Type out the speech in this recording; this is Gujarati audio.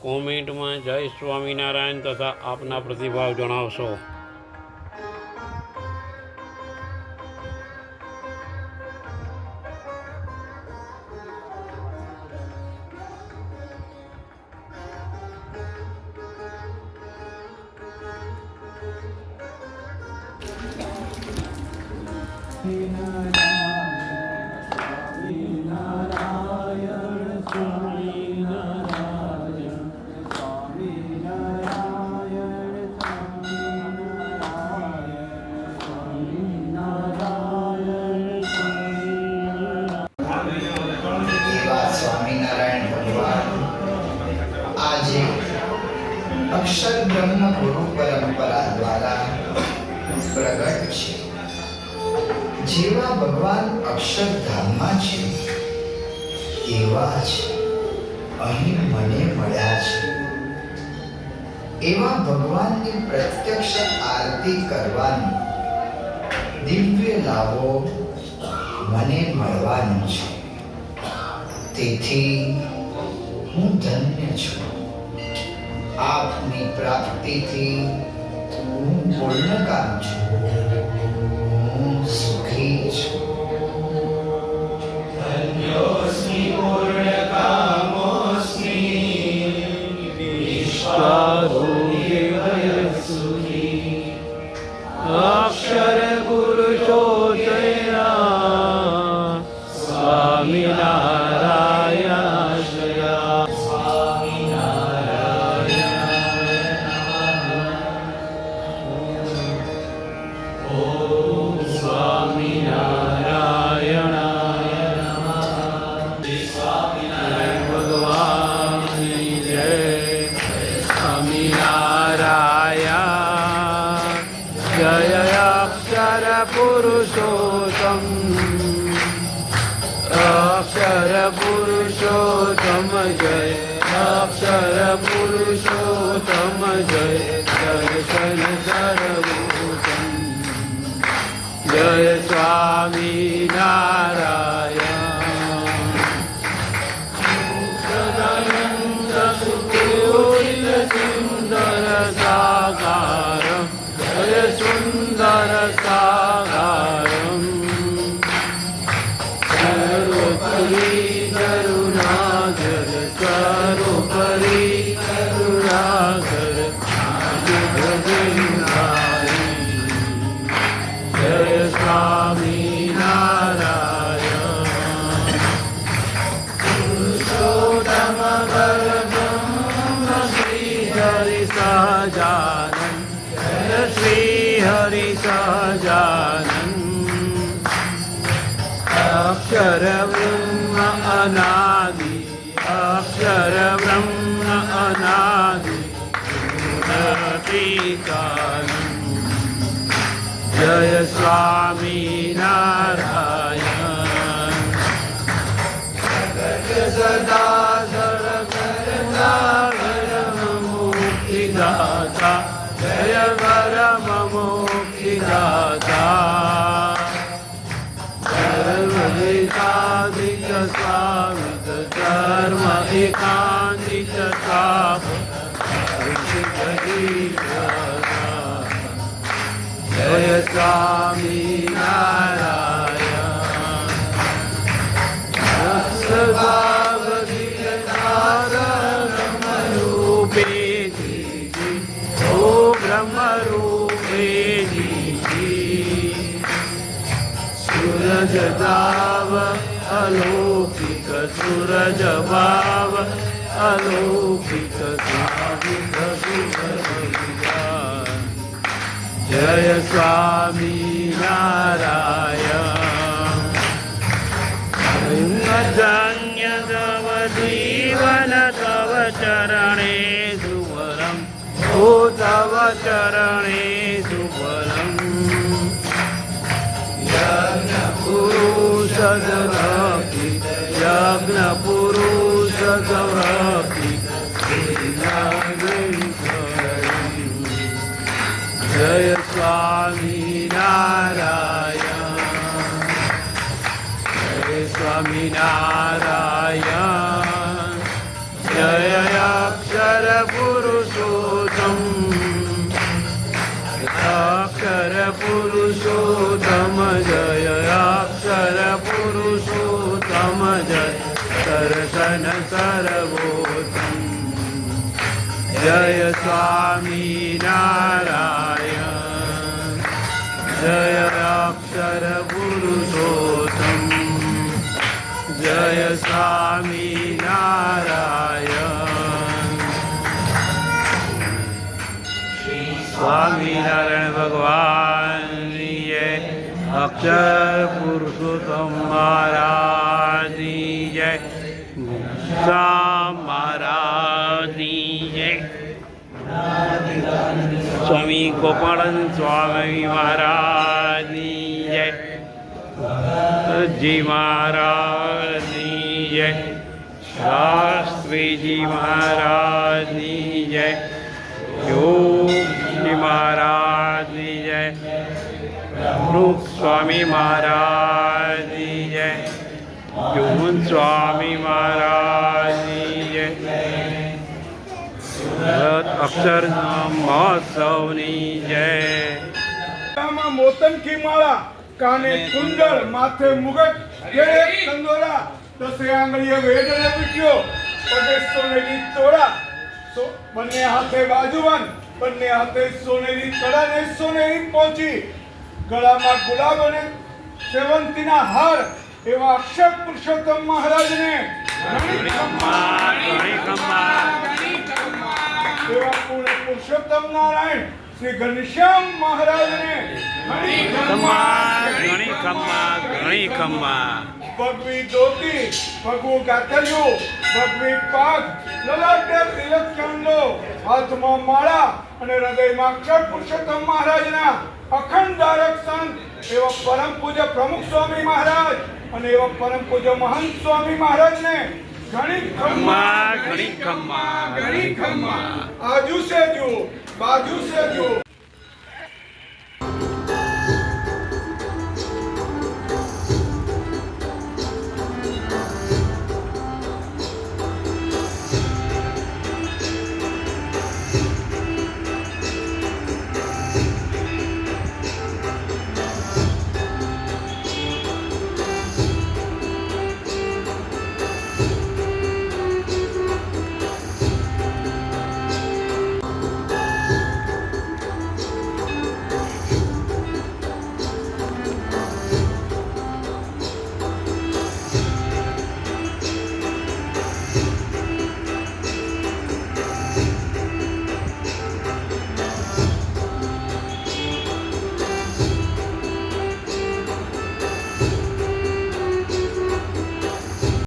કોમેન્ટમાં જય સ્વામિનારાયણ તથા આપના પ્રતિભાવ જણાવશો. ગુરુ પરંપરા દ્વારા પ્રગટ છે. જેવા ભગવાન અક્ષરધામમાં છે, એવા જ અહીં મને મળ્યા છે. એવા ભગવાનની પ્રત્યક્ષ આરતી કરવાની દિવ્ય લાભો મને મળવાનો છે. તેથી હું ધન્ય છું. આપની પ્રાપ્તિથી હું પૂર્ણકામ છું. હું સુખી છું. અક્ષર પુરુષોત્તમ અક્ષર પુરુષોત્તમ જય અક્ષર પુરુષોત્તમ જય દર્શન સર્વોત્તમ જય સ્વામિનારાયણ સદાનંદ શ્રી હરિ સહજાનંદ જય શ્રી હરિ સહજાનંદ અક્ષર બ્રહ્મ અનાદિ અક્ષર બ્રહ્મ અનાદિ ગુણતીતાનંદ જય મુક્તિદાતા જય પરમ મુક્તિદાતા સર્વૈકાધિક સ્વામિત ધર્મ એકાંતિક તાપ જય સ્વામિનારાયણ સૂરજ દાવ અલૌકિક સૂરજ ભાવ અલૌકિક જય સ્વામી નારાયણ ધન્ય તવ જીવન તવ ચરણે સુવરમ ઓ તવ ચરણે સમરપતિ યજ્ઞ પુરુષ સમરપતિ જય સ્વામી નારાયણ જય સ્વામી નારાયણ દર્શન સર્વોત્તમ જય સ્વામી નારાયણ જય અક્ષર પુરુષોત્તમ જય સ્વામી નારાયણ સ્વામિનારાયણ ભગવાનની જય અક્ષર પુરુષોત્તમ મહારાજની જય શ્યામ મહારાજની જય સ્વામી ગોપાળન સ્વામી મહારાજની જય જી મહારાજની જય શાસ્ત્રીજી મહારાજની જય યોગજી મહારાજની જય સ્વામી મહારાજ યુમન સ્વામી મહારાજની જય મહોત્સવની જય મોતનકી માળા કાને કુંડળ માથે મુગટ કંદોરા, દસે આંગળીએ વેડને પીટ્યો પગે સોનેરી તોડા. સો- બંને હાથે બાજુવાન, બંને હાથે સોનેરી કડા ને સોનેરી પહોંચી ગળામાં ગુલાબ અને સેવંતીના હાર એવા અક્ષર પુરુષોત્તમ મહારાજને એવા પૂર્ણ પુરુષોત્તમ નારાયણ શ્રી ઘનશ્યામ મહારાજને ભગવી ધોતી, ભગવું ગાથરિયું ભગવી પાક લલાટે તિલક ચંદો હાથમાં માળા અને હૃદયમાં અક્ષર પુરુષોત્તમ મહારાજના અખંડ સંત એવા પરમ પૂજ્ય પ્રમુખ સ્વામી મહારાજ. અને એવા પરમ પૂજ્ય મહંત સ્વામી મહારાજને ઘણી ખમ્મા ઘણી ખમ્મા ઘણી ખમ્મા. આજુ સેજુ બાજુ સેજુ.